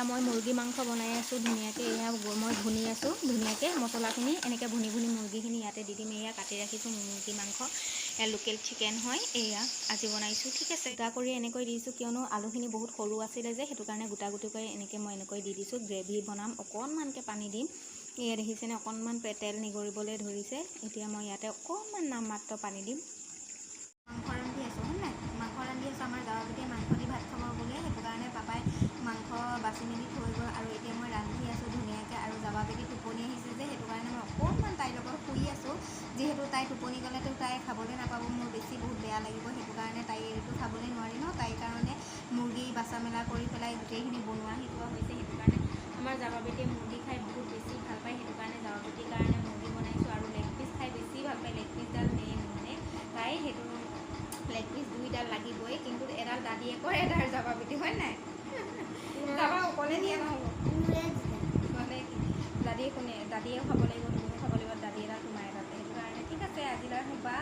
এয়া মই মুৰ্গী মাংস বনাই আছোঁ ধুনীয়াকৈ এয়া মই ভুনি আছোঁ ধুনীয়াকৈ মছলাখিনি এনেকৈ ভুনি ভুনি মুৰ্গীখিনি ইয়াতে দি দিম এয়া কাটি ৰাখিছোঁ মুৰ্গী মাংস এয়া লোকেল চিকেন হয় এয়া আজি বনাইছোঁ ঠিক আছে। গোটা কৰি এনেকৈ দিছোঁ কিয়নো আলুখিনি বহুত সৰু আছিলে যে সেইটো কাৰণে গোটা গোটি কৰি এনেকৈ মই এনেকৈ দি দিছোঁ গ্ৰেভি বনাম অকণমানকৈ পানী দিম। এয়া দেখিছেনে অকণমান তেল নিগৰিবলৈ ধৰিছে এতিয়া মই ইয়াতে অকণমান নামমাত্ৰ পানী দিম মাংস ৰান্ধি আছোঁ হয় নাই মাংস ৰান্ধি আছোঁ আমাৰ গাঁৱৰ গোটেই মাংস দি ভাত খাব বুলিয়ে সেইটো কাৰণে পাপাই মাংস বাচি মেলি থৈ গ'ল আৰু এতিয়া মই ৰান্ধি আছোঁ ধুনীয়াকৈ আৰু যাবা বেটি টোপনি আহিছে যে সেইটো কাৰণে মই অকণমান তাইৰ লগত শুই আছোঁ। যিহেতু তাই টোপনি গ'লেতো তাই খাবলৈ নাপাব মোৰ বেছি বহুত বেয়া লাগিব সেইটো কাৰণে তাই এইটো খাবলৈ নোৱাৰি ন। তাইৰ কাৰণে মুৰ্গী বাচা মেলা কৰি পেলাই গোটেইখিনি বনোৱা শিকোৱা হৈছে সেইটো কাৰণে আমাৰ জাবা বেটিয়ে মুৰ্গী খাই বহুত বেছি ভাল পায় সেইটো কাৰণে জাবা বেটিৰ কাৰণে মুৰ্গী বনাইছোঁ আৰু লেগ পিচ খাই বেছি ভাল পায় লেগ পিচডাল মেইন মানে। তাই সেইটো লেগ পিচ দুইডাল লাগিবই কিন্তু এডাল দাদীয়ে কয় এডাল যাবা বেটি হয় নাই? দাদীয়েও খাব লাগিব তুমিও খাব লাগিব দাদী এটা তোমাৰ তাতে সেইটো কাৰণে ঠিক আছে আজিলৈ শুবা